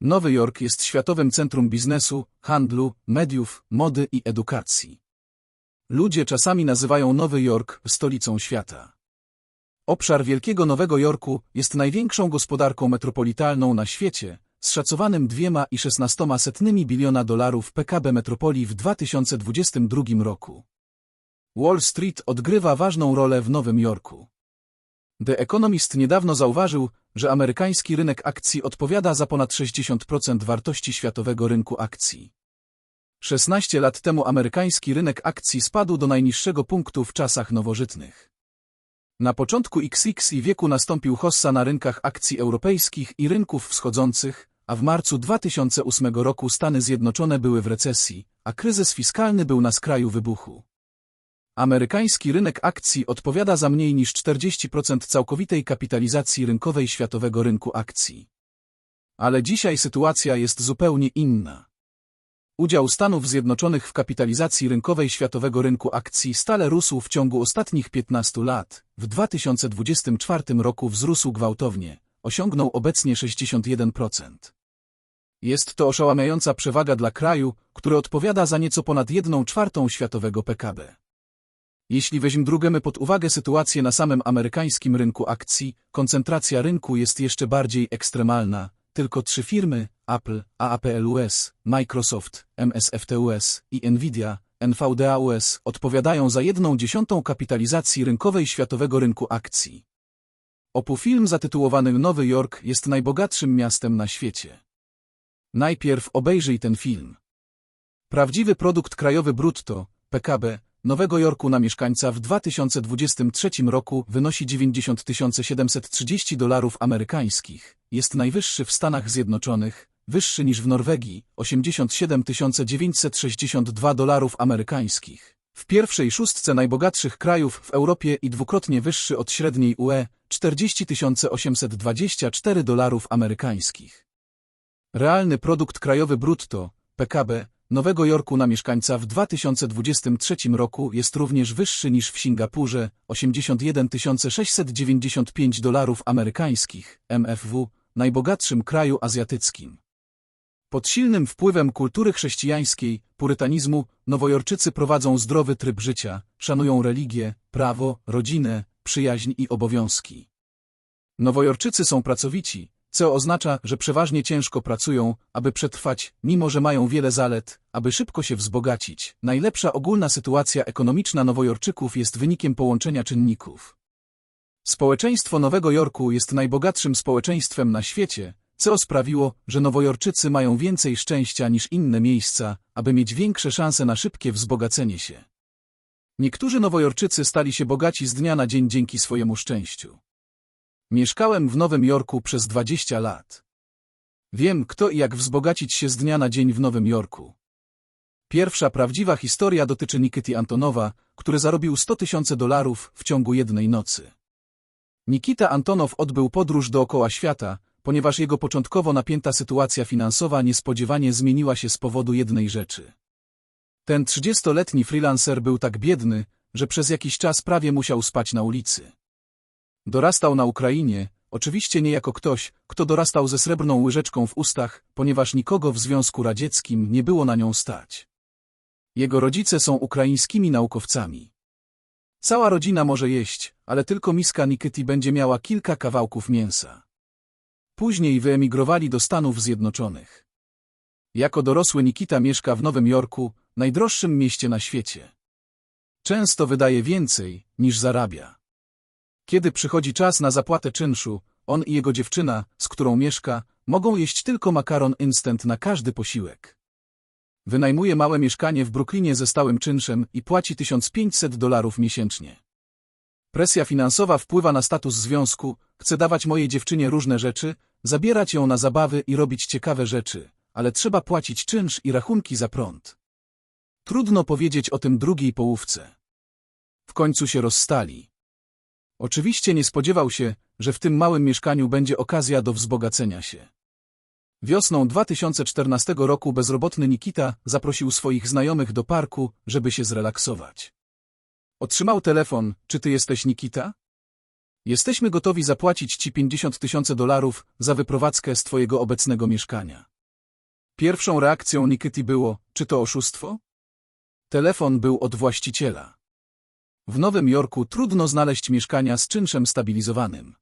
Nowy Jork jest światowym centrum biznesu, handlu, mediów, mody i edukacji. Ludzie czasami nazywają Nowy Jork stolicą świata. Obszar Wielkiego Nowego Jorku jest największą gospodarką metropolitalną na świecie, z szacowanym dwiema i szesnastoma setnymi biliona dolarów PKB metropolii w 2022 roku. Wall Street odgrywa ważną rolę w Nowym Jorku. The Economist niedawno zauważył, że amerykański rynek akcji odpowiada za ponad 60% wartości światowego rynku akcji. 16 lat temu amerykański rynek akcji spadł do najniższego punktu w czasach nowożytnych. Na początku XX wieku nastąpił hossa na rynkach akcji europejskich i rynków wschodzących, a w marcu 2008 roku Stany Zjednoczone były w recesji, a kryzys fiskalny był na skraju wybuchu. Amerykański rynek akcji odpowiada za mniej niż 40% całkowitej kapitalizacji rynkowej światowego rynku akcji. Ale dzisiaj sytuacja jest zupełnie inna. Udział Stanów Zjednoczonych w kapitalizacji rynkowej światowego rynku akcji stale rósł w ciągu ostatnich 15 lat. W 2024 roku wzrósł gwałtownie, osiągnął obecnie 61%. Jest to oszałamiająca przewaga dla kraju, który odpowiada za nieco ponad 1 czwartą światowego PKB. Jeśli weźmiemy pod uwagę sytuację na samym amerykańskim rynku akcji, koncentracja rynku jest jeszcze bardziej ekstremalna. Tylko trzy firmy, Apple, AAPLUS, Microsoft, MSFTUS i Nvidia, NVDAUS, odpowiadają za jedną dziesiątą kapitalizacji rynkowej światowego rynku akcji. Opu film zatytułowany Nowy Jork jest najbogatszym miastem na świecie. Najpierw obejrzyj ten film. Prawdziwy produkt krajowy brutto, PKB, Nowego Jorku na mieszkańca w 2023 roku wynosi 90 730 dolarów amerykańskich. Jest najwyższy w Stanach Zjednoczonych, wyższy niż w Norwegii, 87 962 dolarów amerykańskich. W pierwszej szóstce najbogatszych krajów w Europie i dwukrotnie wyższy od średniej UE, 40 824 dolarów amerykańskich. Realny produkt krajowy brutto, PKB, Nowego Jorku na mieszkańca w 2023 roku jest również wyższy niż w Singapurze 81 695 dolarów amerykańskich, MFW, najbogatszym kraju azjatyckim. Pod silnym wpływem kultury chrześcijańskiej, purytanizmu, nowojorczycy prowadzą zdrowy tryb życia, szanują religię, prawo, rodzinę, przyjaźń i obowiązki. Nowojorczycy są pracowici, co oznacza, że przeważnie ciężko pracują, aby przetrwać, mimo że mają wiele zalet, aby szybko się wzbogacić. Najlepsza ogólna sytuacja ekonomiczna Nowojorczyków jest wynikiem połączenia czynników. Społeczeństwo Nowego Jorku jest najbogatszym społeczeństwem na świecie, co sprawiło, że Nowojorczycy mają więcej szczęścia niż inne miejsca, aby mieć większe szanse na szybkie wzbogacenie się. Niektórzy Nowojorczycy stali się bogaci z dnia na dzień dzięki swojemu szczęściu. Mieszkałem w Nowym Jorku przez 20 lat. Wiem, kto i jak wzbogacić się z dnia na dzień w Nowym Jorku. Pierwsza prawdziwa historia dotyczy Nikity Antonowa, który zarobił 100 tysięcy dolarów w ciągu jednej nocy. Nikita Antonow odbył podróż dookoła świata, ponieważ jego początkowo napięta sytuacja finansowa niespodziewanie zmieniła się z powodu jednej rzeczy. Ten trzydziestoletni freelancer był tak biedny, że przez jakiś czas prawie musiał spać na ulicy. Dorastał na Ukrainie, oczywiście nie jako ktoś, kto dorastał ze srebrną łyżeczką w ustach, ponieważ nikogo w Związku Radzieckim nie było na nią stać. Jego rodzice są ukraińskimi naukowcami. Cała rodzina może jeść, ale tylko miska Nikity będzie miała kilka kawałków mięsa. Później wyemigrowali do Stanów Zjednoczonych. Jako dorosły Nikita mieszka w Nowym Jorku, najdroższym mieście na świecie. Często wydaje więcej, niż zarabia. Kiedy przychodzi czas na zapłatę czynszu, on i jego dziewczyna, z którą mieszka, mogą jeść tylko makaron instant na każdy posiłek. Wynajmuje małe mieszkanie w Brooklynie ze stałym czynszem i płaci 1500 dolarów miesięcznie. Presja finansowa wpływa na status związku, chce dawać mojej dziewczynie różne rzeczy, zabierać ją na zabawy i robić ciekawe rzeczy, ale trzeba płacić czynsz i rachunki za prąd. Trudno powiedzieć o tym drugiej połówce. W końcu się rozstali. Oczywiście nie spodziewał się, że w tym małym mieszkaniu będzie okazja do wzbogacenia się. Wiosną 2014 roku bezrobotny Nikita zaprosił swoich znajomych do parku, żeby się zrelaksować. Otrzymał telefon, czy ty jesteś Nikita? Jesteśmy gotowi zapłacić ci 50 tysięcy dolarów za wyprowadzkę z twojego obecnego mieszkania. Pierwszą reakcją Nikity było, czy to oszustwo? Telefon był od właściciela. W Nowym Jorku trudno znaleźć mieszkania z czynszem stabilizowanym.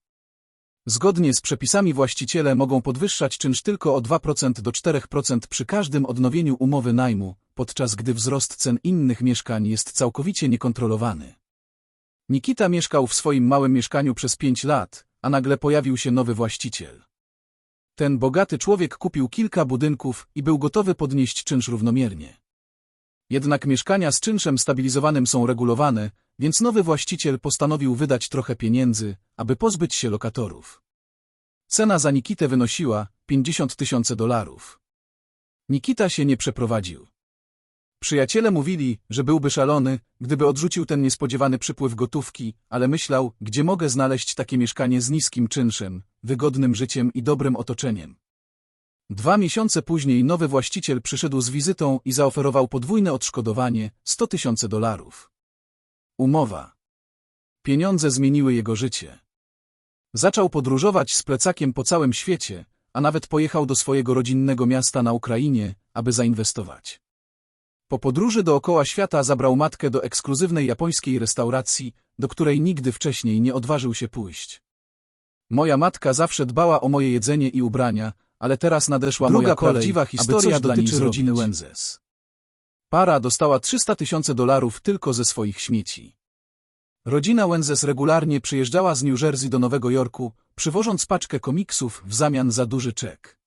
Zgodnie z przepisami właściciele mogą podwyższać czynsz tylko o 2% do 4% przy każdym odnowieniu umowy najmu, podczas gdy wzrost cen innych mieszkań jest całkowicie niekontrolowany. Nikita mieszkał w swoim małym mieszkaniu przez pięć lat, a nagle pojawił się nowy właściciel. Ten bogaty człowiek kupił kilka budynków i był gotowy podnieść czynsz równomiernie. Jednak mieszkania z czynszem stabilizowanym są regulowane, więc nowy właściciel postanowił wydać trochę pieniędzy, aby pozbyć się lokatorów. Cena za Nikitę wynosiła 50 tysięcy dolarów. Nikita się nie przeprowadził. Przyjaciele mówili, że byłby szalony, gdyby odrzucił ten niespodziewany przypływ gotówki, ale myślał, gdzie mogę znaleźć takie mieszkanie z niskim czynszem, wygodnym życiem i dobrym otoczeniem. Dwa miesiące później nowy właściciel przyszedł z wizytą i zaoferował podwójne odszkodowanie 100 tysięcy dolarów. Umowa. Pieniądze zmieniły jego życie. Zaczął podróżować z plecakiem po całym świecie, a nawet pojechał do swojego rodzinnego miasta na Ukrainie, aby zainwestować. Po podróży dookoła świata zabrał matkę do ekskluzywnej japońskiej restauracji, do której nigdy wcześniej nie odważył się pójść. Moja matka zawsze dbała o moje jedzenie i ubrania, ale teraz nadeszła Druga moja kolej, prawdziwa aby historia coś dla niej dotyczy rodziny Wenzes. Para dostała 300 tysięcy dolarów tylko ze swoich śmieci. Rodzina Wenzes regularnie przyjeżdżała z New Jersey do Nowego Jorku, przywożąc paczkę komiksów w zamian za duży czek.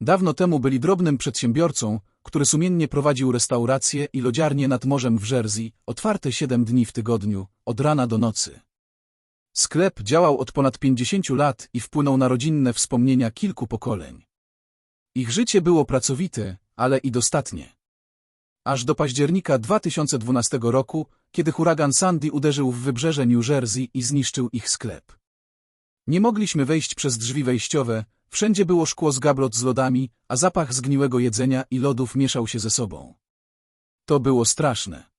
Dawno temu byli drobnym przedsiębiorcą, który sumiennie prowadził restaurację i lodziarnię nad morzem w Jersey, otwarte 7 dni w tygodniu, od rana do nocy. Sklep działał od ponad 50 lat i wpłynął na rodzinne wspomnienia kilku pokoleń. Ich życie było pracowite, ale i dostatnie. Aż do października 2012 roku, kiedy huragan Sandy uderzył w wybrzeże New Jersey i zniszczył ich sklep. Nie mogliśmy wejść przez drzwi wejściowe, wszędzie było szkło z gablot z lodami, a zapach zgniłego jedzenia i lodów mieszał się ze sobą. To było straszne.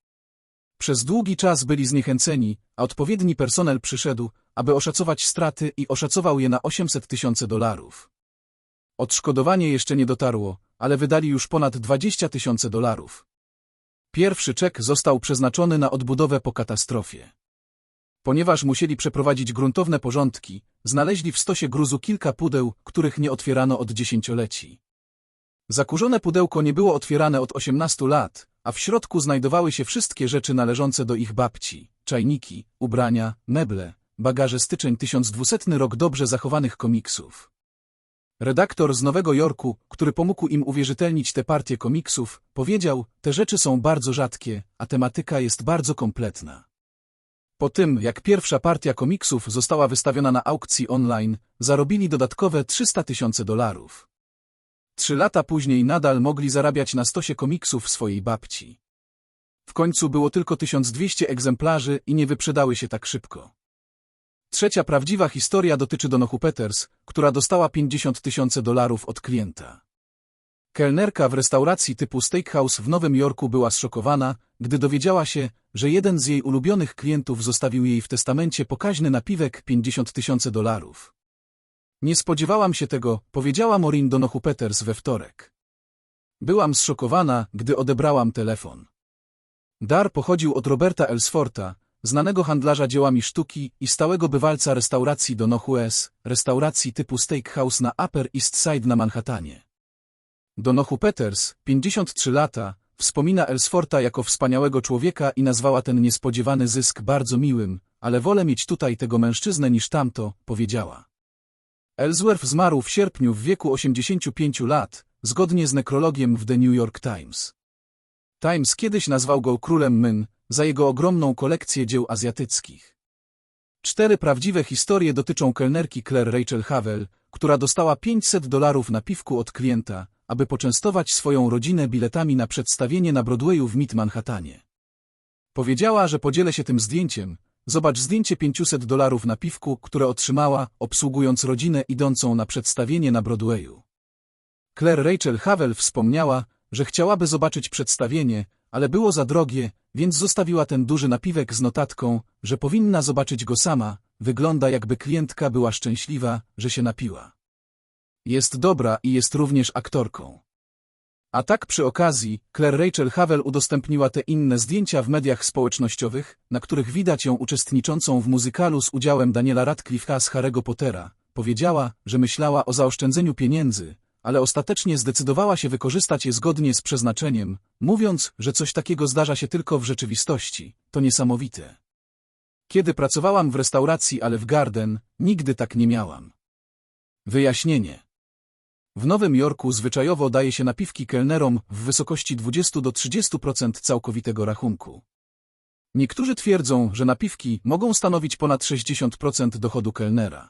Przez długi czas byli zniechęceni, a odpowiedni personel przyszedł, aby oszacować straty i oszacował je na 800 tysięcy dolarów. Odszkodowanie jeszcze nie dotarło, ale wydali już ponad 20 tysięcy dolarów. Pierwszy czek został przeznaczony na odbudowę po katastrofie. Ponieważ musieli przeprowadzić gruntowne porządki, znaleźli w stosie gruzu kilka pudeł, których nie otwierano od dziesięcioleci. Zakurzone pudełko nie było otwierane od 18 lat, a w środku znajdowały się wszystkie rzeczy należące do ich babci, czajniki, ubrania, meble, bagaże styczeń 1200 rok dobrze zachowanych komiksów. Redaktor z Nowego Jorku, który pomógł im uwierzytelnić tę partię komiksów, powiedział, te rzeczy są bardzo rzadkie, a tematyka jest bardzo kompletna. Po tym, jak pierwsza partia komiksów została wystawiona na aukcji online, zarobili dodatkowe 300 tysięcy dolarów. Trzy lata później nadal mogli zarabiać na stosie komiksów swojej babci. W końcu było tylko 1200 egzemplarzy i nie wyprzedały się tak szybko. Trzecia prawdziwa historia dotyczy Donohu Peters, która dostała 50 tysięcy dolarów od klienta. Kelnerka w restauracji typu steakhouse w Nowym Jorku była zszokowana, gdy dowiedziała się, że jeden z jej ulubionych klientów zostawił jej w testamencie pokaźny napiwek 50 tysięcy dolarów. Nie spodziewałam się tego, powiedziała Maureen Donohu Peters we wtorek. Byłam zszokowana, gdy odebrałam telefon. Dar pochodził od Roberta Ellsforta, znanego handlarza dziełami sztuki i stałego bywalca restauracji Donohu S., restauracji typu steakhouse na Upper East Side na Manhattanie. Donohu Peters, 53 lata, wspomina Ellsforta jako wspaniałego człowieka i nazwała ten niespodziewany zysk bardzo miłym, ale wolę mieć tutaj tego mężczyznę niż tamto, powiedziała. Ellsworth zmarł w sierpniu w wieku 85 lat, zgodnie z nekrologiem w The New York Times. Times kiedyś nazwał go królem Myn, za jego ogromną kolekcję dzieł azjatyckich. Cztery prawdziwe historie dotyczą kelnerki Claire Rachel Havel, która dostała 500 dolarów na piwku od klienta, aby poczęstować swoją rodzinę biletami na przedstawienie na Broadwayu w Mid Manhattanie. Powiedziała, że podzielę się tym zdjęciem. Zobacz zdjęcie 500 dolarów na piwku, które otrzymała, obsługując rodzinę idącą na przedstawienie na Broadwayu. Claire Rachel Havel wspomniała, że chciałaby zobaczyć przedstawienie, ale było za drogie, więc zostawiła ten duży napiwek z notatką, że powinna zobaczyć go sama, wygląda jakby klientka była szczęśliwa, że się napiła. Jest dobra i jest również aktorką. A tak przy okazji, Claire Rachel Havel udostępniła te inne zdjęcia w mediach społecznościowych, na których widać ją uczestniczącą w muzykalu z udziałem Daniela Radcliffe'a z Harry'ego Pottera. Powiedziała, że myślała o zaoszczędzeniu pieniędzy, ale ostatecznie zdecydowała się wykorzystać je zgodnie z przeznaczeniem, mówiąc, że coś takiego zdarza się tylko w rzeczywistości. To niesamowite. Kiedy pracowałam w restauracji ale w Garden, nigdy tak nie miałam. Wyjaśnienie. W Nowym Jorku zwyczajowo daje się napiwki kelnerom w wysokości 20 do 30% całkowitego rachunku. Niektórzy twierdzą, że napiwki mogą stanowić ponad 60% dochodu kelnera.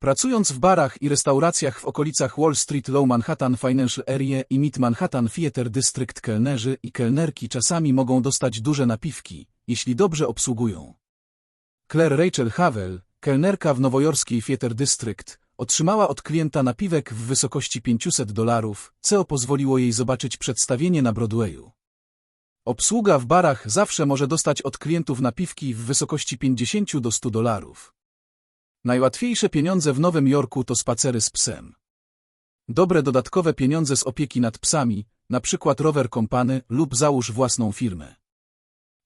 Pracując w barach i restauracjach w okolicach Wall Street Low Manhattan Financial Area i Mid Manhattan Theater District kelnerzy i kelnerki czasami mogą dostać duże napiwki, jeśli dobrze obsługują. Claire Rachel Havel, kelnerka w nowojorskiej Theater District, otrzymała od klienta napiwek w wysokości 500 dolarów, co pozwoliło jej zobaczyć przedstawienie na Broadwayu. Obsługa w barach zawsze może dostać od klientów napiwki w wysokości 50 do 100 dolarów. Najłatwiejsze pieniądze w Nowym Jorku to spacery z psem. Dobre dodatkowe pieniądze z opieki nad psami, przykład rower kompany lub załóż własną firmę.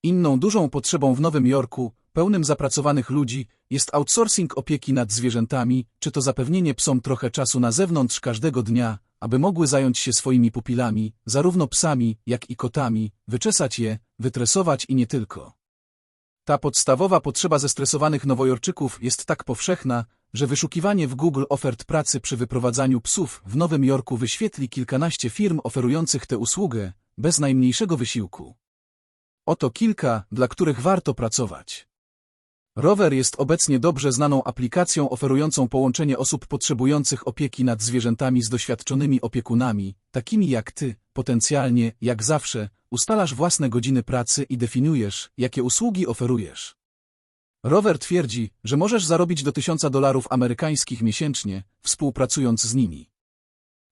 Inną dużą potrzebą w Nowym Jorku, pełnym zapracowanych ludzi, jest outsourcing opieki nad zwierzętami, czy to zapewnienie psom trochę czasu na zewnątrz każdego dnia, aby mogły zająć się swoimi pupilami, zarówno psami, jak i kotami, wyczesać je, wytresować i nie tylko. Ta podstawowa potrzeba zestresowanych nowojorczyków jest tak powszechna, że wyszukiwanie w Google ofert pracy przy wyprowadzaniu psów w Nowym Jorku wyświetli kilkanaście firm oferujących tę usługę, bez najmniejszego wysiłku. Oto kilka, dla których warto pracować. Rower jest obecnie dobrze znaną aplikacją oferującą połączenie osób potrzebujących opieki nad zwierzętami z doświadczonymi opiekunami, takimi jak ty, potencjalnie, jak zawsze, ustalasz własne godziny pracy i definiujesz, jakie usługi oferujesz. Rower twierdzi, że możesz zarobić do 1000 dolarów amerykańskich miesięcznie, współpracując z nimi.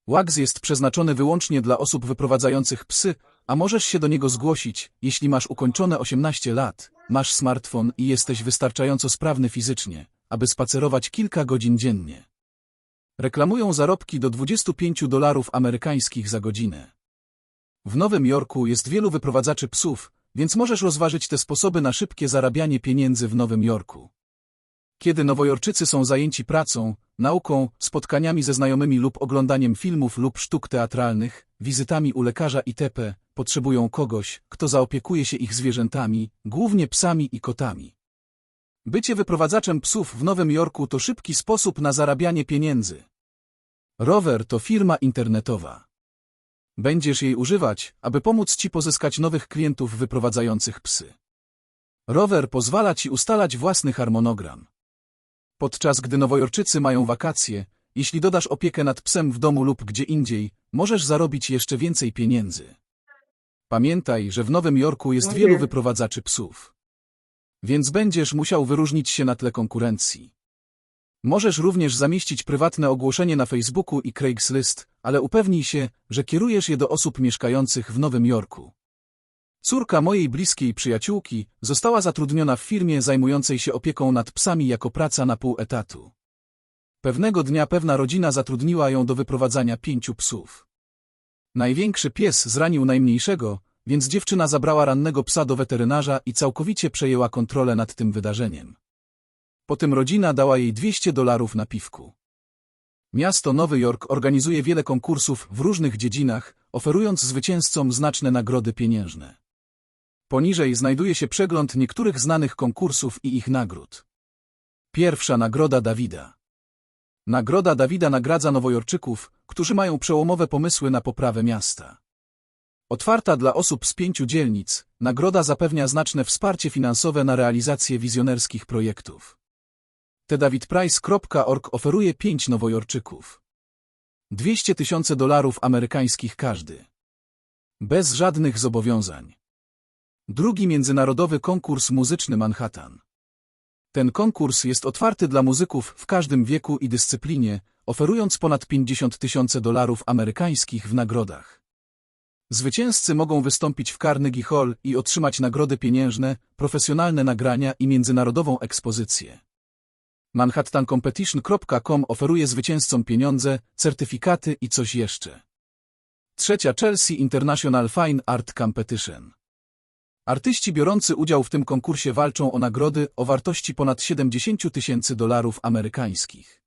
Wags jest przeznaczony wyłącznie dla osób wyprowadzających psy, a możesz się do niego zgłosić, jeśli masz ukończone 18 lat, masz smartfon i jesteś wystarczająco sprawny fizycznie, aby spacerować kilka godzin dziennie. Reklamują zarobki do 25 dolarów amerykańskich za godzinę. W Nowym Jorku jest wielu wyprowadzaczy psów, więc możesz rozważyć te sposoby na szybkie zarabianie pieniędzy w Nowym Jorku. Kiedy nowojorczycy są zajęci pracą, nauką, spotkaniami ze znajomymi lub oglądaniem filmów lub sztuk teatralnych, wizytami u lekarza itp., potrzebują kogoś, kto zaopiekuje się ich zwierzętami, głównie psami i kotami. Bycie wyprowadzaczem psów w Nowym Jorku to szybki sposób na zarabianie pieniędzy. Rower to firma internetowa. Będziesz jej używać, aby pomóc Ci pozyskać nowych klientów wyprowadzających psy. Rower pozwala Ci ustalać własny harmonogram. Podczas gdy nowojorczycy mają wakacje, jeśli dodasz opiekę nad psem w domu lub gdzie indziej, możesz zarobić jeszcze więcej pieniędzy. Pamiętaj, że w Nowym Jorku jest wielu wyprowadzaczy psów. Więc będziesz musiał wyróżnić się na tle konkurencji. Możesz również zamieścić prywatne ogłoszenie na Facebooku i Craigslist, ale upewnij się, że kierujesz je do osób mieszkających w Nowym Jorku. Córka mojej bliskiej przyjaciółki została zatrudniona w firmie zajmującej się opieką nad psami jako praca na pół etatu. Pewnego dnia pewna rodzina zatrudniła ją do wyprowadzania pięciu psów. Największy pies zranił najmniejszego, więc dziewczyna zabrała rannego psa do weterynarza i całkowicie przejęła kontrolę nad tym wydarzeniem. Potem rodzina dała jej 200 dolarów na piwku. Miasto Nowy Jork organizuje wiele konkursów w różnych dziedzinach, oferując zwycięzcom znaczne nagrody pieniężne. Poniżej znajduje się przegląd niektórych znanych konkursów i ich nagród. Pierwsza nagroda Dawida. Nagroda Dawida nagradza nowojorczyków, którzy mają przełomowe pomysły na poprawę miasta. Otwarta dla osób z pięciu dzielnic, nagroda zapewnia znaczne wsparcie finansowe na realizację wizjonerskich projektów. TheDavidPrice.org oferuje pięć nowojorczyków. 200 tysięcy dolarów amerykańskich każdy. Bez żadnych zobowiązań. Drugi międzynarodowy konkurs muzyczny Manhattan. Ten konkurs jest otwarty dla muzyków w każdym wieku i dyscyplinie, oferując ponad 50 tysięcy dolarów amerykańskich w nagrodach. Zwycięzcy mogą wystąpić w Carnegie Hall i otrzymać nagrody pieniężne, profesjonalne nagrania i międzynarodową ekspozycję. ManhattanCompetition.com oferuje zwycięzcom pieniądze, certyfikaty i coś jeszcze. Trzecia Chelsea International Fine Art Competition. Artyści biorący udział w tym konkursie walczą o nagrody o wartości ponad 70 tysięcy dolarów amerykańskich.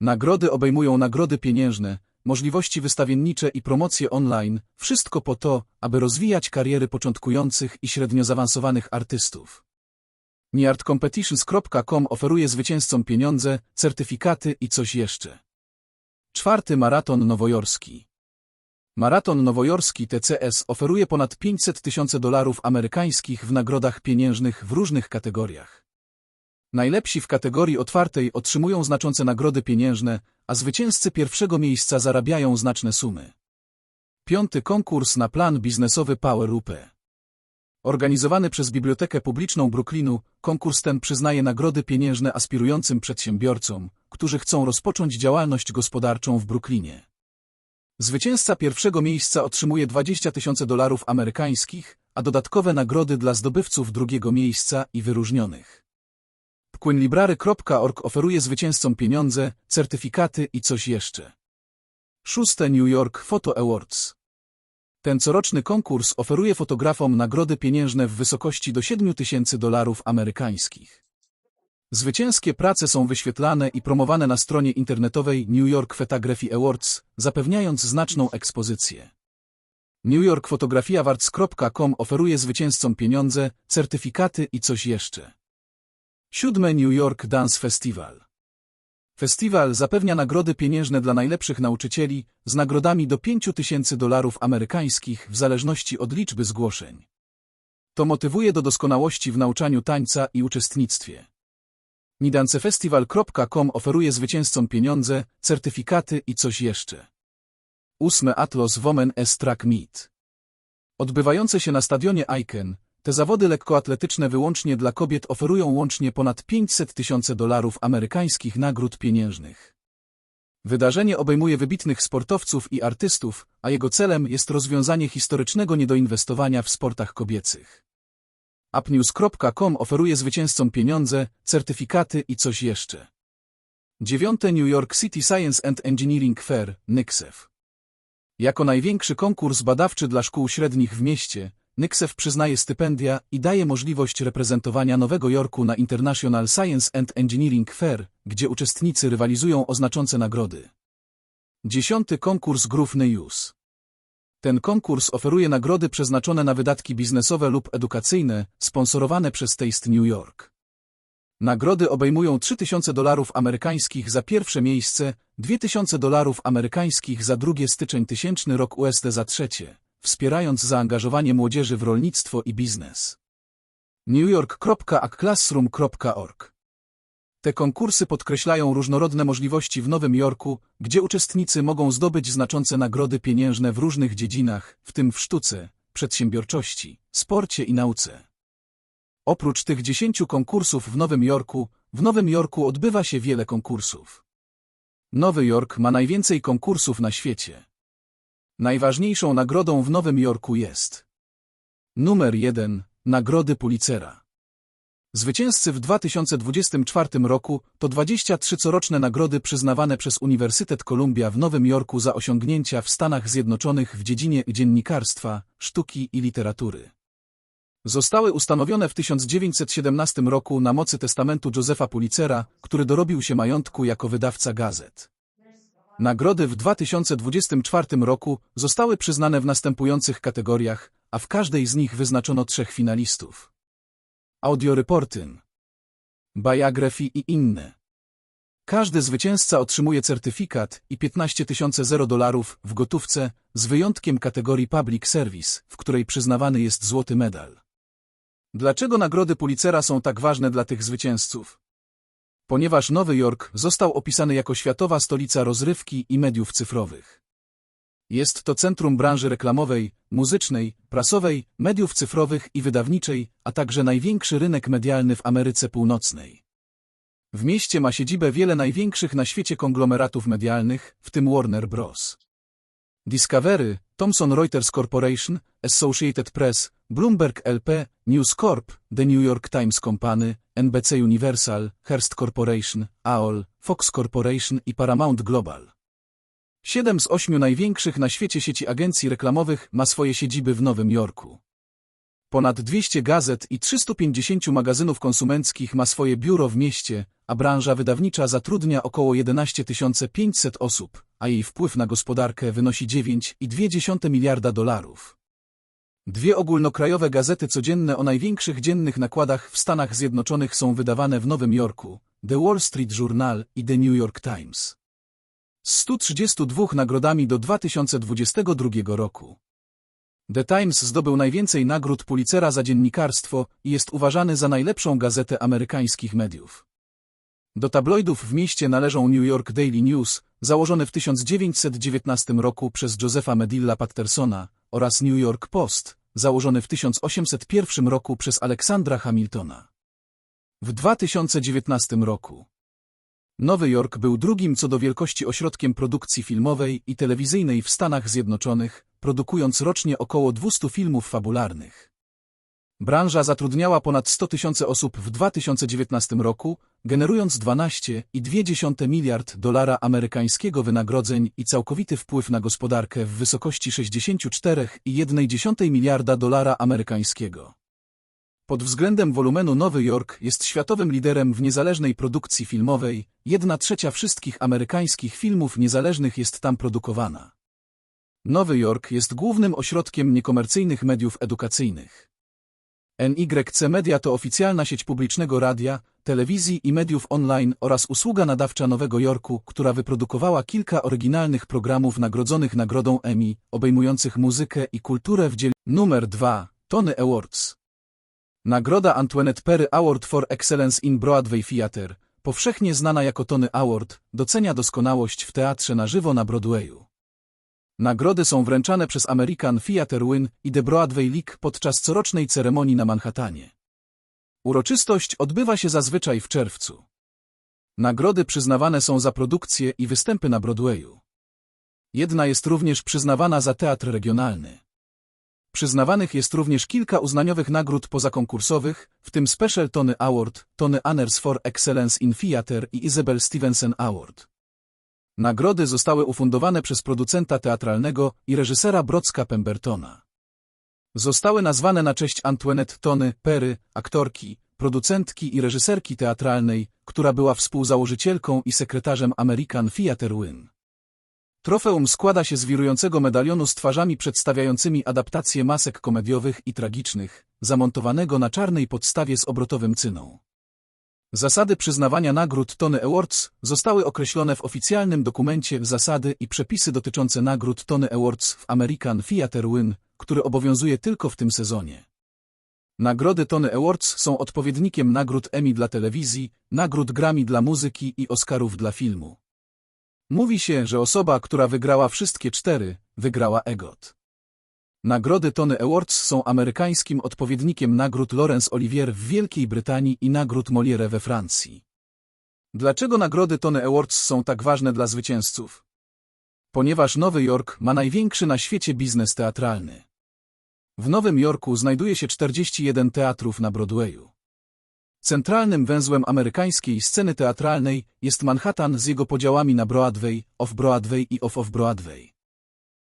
Nagrody obejmują nagrody pieniężne, możliwości wystawiennicze i promocje online, wszystko po to, aby rozwijać kariery początkujących i średnio zaawansowanych artystów. Niartcompetitions.com oferuje zwycięzcom pieniądze, certyfikaty i coś jeszcze. Czwarty maraton nowojorski. Maraton nowojorski TCS oferuje ponad 500 tysięcy dolarów amerykańskich w nagrodach pieniężnych w różnych kategoriach. Najlepsi w kategorii otwartej otrzymują znaczące nagrody pieniężne, a zwycięzcy pierwszego miejsca zarabiają znaczne sumy. Piąty konkurs na plan biznesowy Power UP. Organizowany przez Bibliotekę Publiczną Brooklynu, konkurs ten przyznaje nagrody pieniężne aspirującym przedsiębiorcom, którzy chcą rozpocząć działalność gospodarczą w Brooklynie. Zwycięzca pierwszego miejsca otrzymuje 20 tysięcy dolarów amerykańskich, a dodatkowe nagrody dla zdobywców drugiego miejsca i wyróżnionych. Płynlibrary.org oferuje zwycięzcom pieniądze, certyfikaty i coś jeszcze. Szóste New York Photo Awards. Ten coroczny konkurs oferuje fotografom nagrody pieniężne w wysokości do 7 tysięcy dolarów amerykańskich. Zwycięskie prace są wyświetlane i promowane na stronie internetowej New York Photography Awards, zapewniając znaczną ekspozycję. NewYorkPhotographyAwards.com oferuje zwycięzcom pieniądze, certyfikaty i coś jeszcze. Siódme New York Dance Festival. Festiwal zapewnia nagrody pieniężne dla najlepszych nauczycieli z nagrodami do 5 tysięcy dolarów amerykańskich w zależności od liczby zgłoszeń. To motywuje do doskonałości w nauczaniu tańca i uczestnictwie. Nidancefestival.com oferuje zwycięzcom pieniądze, certyfikaty i coś jeszcze. Ósme Atlas Women S Track Meet. Odbywające się na stadionie Aiken, te zawody lekkoatletyczne wyłącznie dla kobiet oferują łącznie ponad 500 tysięcy dolarów amerykańskich nagród pieniężnych. Wydarzenie obejmuje wybitnych sportowców i artystów, a jego celem jest rozwiązanie historycznego niedoinwestowania w sportach kobiecych. Appnews.com oferuje zwycięzcom pieniądze, certyfikaty i coś jeszcze. Dziewiąte New York City Science and Engineering Fair, NYCSEF. Jako największy konkurs badawczy dla szkół średnich w mieście, NYCSEF przyznaje stypendia i daje możliwość reprezentowania Nowego Jorku na International Science and Engineering Fair, gdzie uczestnicy rywalizują o znaczące nagrody. Dziesiąty konkurs Groove News. Ten konkurs oferuje nagrody przeznaczone na wydatki biznesowe lub edukacyjne, sponsorowane przez Taste New York. Nagrody obejmują 3000 dolarów amerykańskich za pierwsze miejsce, 2000 dolarów amerykańskich za drugie styczeń tysięczny rok USD za trzecie, wspierając zaangażowanie młodzieży w rolnictwo i biznes. newyork.acclassroom.org Te konkursy podkreślają różnorodne możliwości w Nowym Jorku, gdzie uczestnicy mogą zdobyć znaczące nagrody pieniężne w różnych dziedzinach, w tym w sztuce, przedsiębiorczości, sporcie i nauce. Oprócz tych dziesięciu konkursów w Nowym Jorku, w Nowym Jorku odbywa się wiele konkursów. Nowy Jork ma najwięcej konkursów na świecie. Najważniejszą nagrodą w Nowym Jorku jest Numer 1. Nagrody Pulitzera. Zwycięzcy w 2024 roku to 23 coroczne nagrody przyznawane przez Uniwersytet Columbia w Nowym Jorku za osiągnięcia w Stanach Zjednoczonych w dziedzinie dziennikarstwa, sztuki i literatury. Zostały ustanowione w 1917 roku na mocy testamentu Józefa Pulitzera, który dorobił się majątku jako wydawca gazet. Nagrody w 2024 roku zostały przyznane w następujących kategoriach, a w każdej z nich wyznaczono trzech finalistów. Audio reporting, biography i inne. Każdy zwycięzca otrzymuje certyfikat i 15 000 dolarów w gotówce, z wyjątkiem kategorii Public Service, w której przyznawany jest złoty medal. Dlaczego nagrody Pulitzera są tak ważne dla tych zwycięzców? Ponieważ Nowy Jork został opisany jako światowa stolica rozrywki i mediów cyfrowych. Jest to centrum branży reklamowej, muzycznej, prasowej, mediów cyfrowych i wydawniczej, a także największy rynek medialny w Ameryce Północnej. W mieście ma siedzibę wiele największych na świecie konglomeratów medialnych, w tym Warner Bros. Discovery, Thomson Reuters Corporation, Associated Press, Bloomberg LP, News Corp, The New York Times Company, NBC Universal, Hearst Corporation, AOL, Fox Corporation i Paramount Global. Siedem z ośmiu największych na świecie sieci agencji reklamowych ma swoje siedziby w Nowym Jorku. Ponad 200 gazet i 350 magazynów konsumenckich ma swoje biuro w mieście, a branża wydawnicza zatrudnia około 11 500 osób, a jej wpływ na gospodarkę wynosi 9,2 miliarda dolarów. Dwie ogólnokrajowe gazety codzienne o największych dziennych nakładach w Stanach Zjednoczonych są wydawane w Nowym Jorku, The Wall Street Journal i The New York Times. Z 132 nagrodami do 2022 roku. The Times zdobył najwięcej nagród Pulitzera za dziennikarstwo i jest uważany za najlepszą gazetę amerykańskich mediów. Do tabloidów w mieście należą New York Daily News, założone w 1919 roku przez Josepha Medilla Pattersona, oraz New York Post, założony w 1801 roku przez Aleksandra Hamiltona. W 2019 roku Nowy Jork był drugim co do wielkości ośrodkiem produkcji filmowej i telewizyjnej w Stanach Zjednoczonych, produkując rocznie około 200 filmów fabularnych. Branża zatrudniała ponad 100 tysięcy osób w 2019 roku, generując 12,2 miliard dolara amerykańskiego wynagrodzeń i całkowity wpływ na gospodarkę w wysokości 64,1 miliarda dolara amerykańskiego. Pod względem wolumenu Nowy Jork jest światowym liderem w niezależnej produkcji filmowej, jedna trzecia wszystkich amerykańskich filmów niezależnych jest tam produkowana. Nowy Jork jest głównym ośrodkiem niekomercyjnych mediów edukacyjnych. NYC Media to oficjalna sieć publicznego radia, telewizji i mediów online oraz usługa nadawcza Nowego Jorku, która wyprodukowała kilka oryginalnych programów nagrodzonych nagrodą Emmy, obejmujących muzykę i kulturę w dziele numer 2, Tony Awards. Nagroda Antoinette Perry Award for Excellence in Broadway Theatre, powszechnie znana jako Tony Award, docenia doskonałość w teatrze na żywo na Broadwayu. Nagrody są wręczane przez American Theatre Win i The Broadway League podczas corocznej ceremonii na Manhattanie. Uroczystość odbywa się zazwyczaj w czerwcu. Nagrody przyznawane są za produkcje i występy na Broadwayu. Jedna jest również przyznawana za teatr regionalny. Przyznawanych jest również kilka uznaniowych nagród pozakonkursowych, w tym Special Tony Award, Tony Anners for Excellence in Theatre i Isabel Stevenson Award. Nagrody zostały ufundowane przez producenta teatralnego i reżysera Brocka Pembertona. Zostały nazwane na cześć Antoinette Tony Perry, aktorki, producentki i reżyserki teatralnej, która była współzałożycielką i sekretarzem American Theatre Win. Trofeum składa się z wirującego medalionu z twarzami przedstawiającymi adaptacje masek komediowych i tragicznych, zamontowanego na czarnej podstawie z obrotowym cyną. Zasady przyznawania nagród Tony Awards zostały określone w oficjalnym dokumencie Zasady i przepisy dotyczące nagród Tony Awards w American Theatre Win, który obowiązuje tylko w tym sezonie. Nagrody Tony Awards są odpowiednikiem nagród Emmy dla telewizji, nagród Grammy dla muzyki i Oscarów dla filmu. Mówi się, że osoba, która wygrała wszystkie cztery, wygrała EGOT. Nagrody Tony Awards są amerykańskim odpowiednikiem nagród Laurence Olivier w Wielkiej Brytanii i nagród Molière we Francji. Dlaczego nagrody Tony Awards są tak ważne dla zwycięzców? Ponieważ Nowy Jork ma największy na świecie biznes teatralny. W Nowym Jorku znajduje się 41 teatrów na Broadwayu. Centralnym węzłem amerykańskiej sceny teatralnej jest Manhattan z jego podziałami na Broadway, Off-Broadway i Off-Off-Broadway.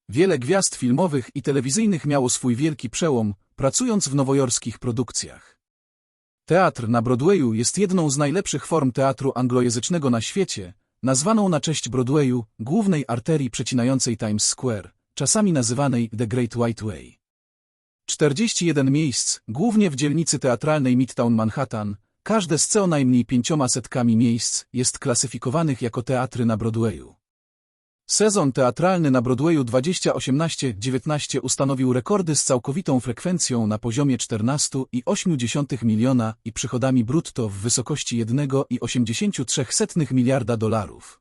Wiele gwiazd filmowych i telewizyjnych miało swój wielki przełom, pracując w nowojorskich produkcjach. Teatr na Broadwayu jest jedną z najlepszych form teatru anglojęzycznego na świecie, nazwaną na cześć Broadwayu, głównej arterii przecinającej Times Square, czasami nazywanej The Great White Way. 41 miejsc, głównie w dzielnicy teatralnej Midtown Manhattan, każde z co najmniej pięcioma setkami miejsc, jest klasyfikowanych jako teatry na Broadwayu. Sezon teatralny na Broadwayu 2018-19 ustanowił rekordy z całkowitą frekwencją na poziomie 14,8 miliona i przychodami brutto w wysokości 1,83 miliarda dolarów.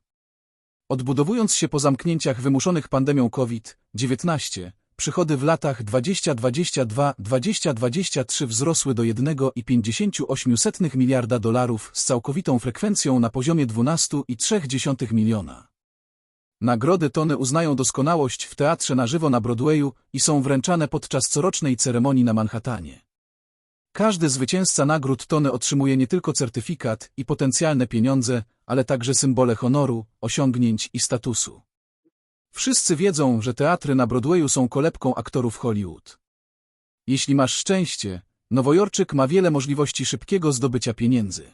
Odbudowując się po zamknięciach wymuszonych pandemią COVID-19, przychody w latach 2022-2023 wzrosły do 1,58 miliarda dolarów z całkowitą frekwencją na poziomie 12,3 miliona. Nagrody Tony uznają doskonałość w teatrze na żywo na Broadwayu i są wręczane podczas corocznej ceremonii na Manhattanie. Każdy zwycięzca nagród Tony otrzymuje nie tylko certyfikat i potencjalne pieniądze, ale także symbole honoru, osiągnięć i statusu. Wszyscy wiedzą, że teatry na Broadwayu są kolebką aktorów Hollywood. Jeśli masz szczęście, Nowojorczyk ma wiele możliwości szybkiego zdobycia pieniędzy.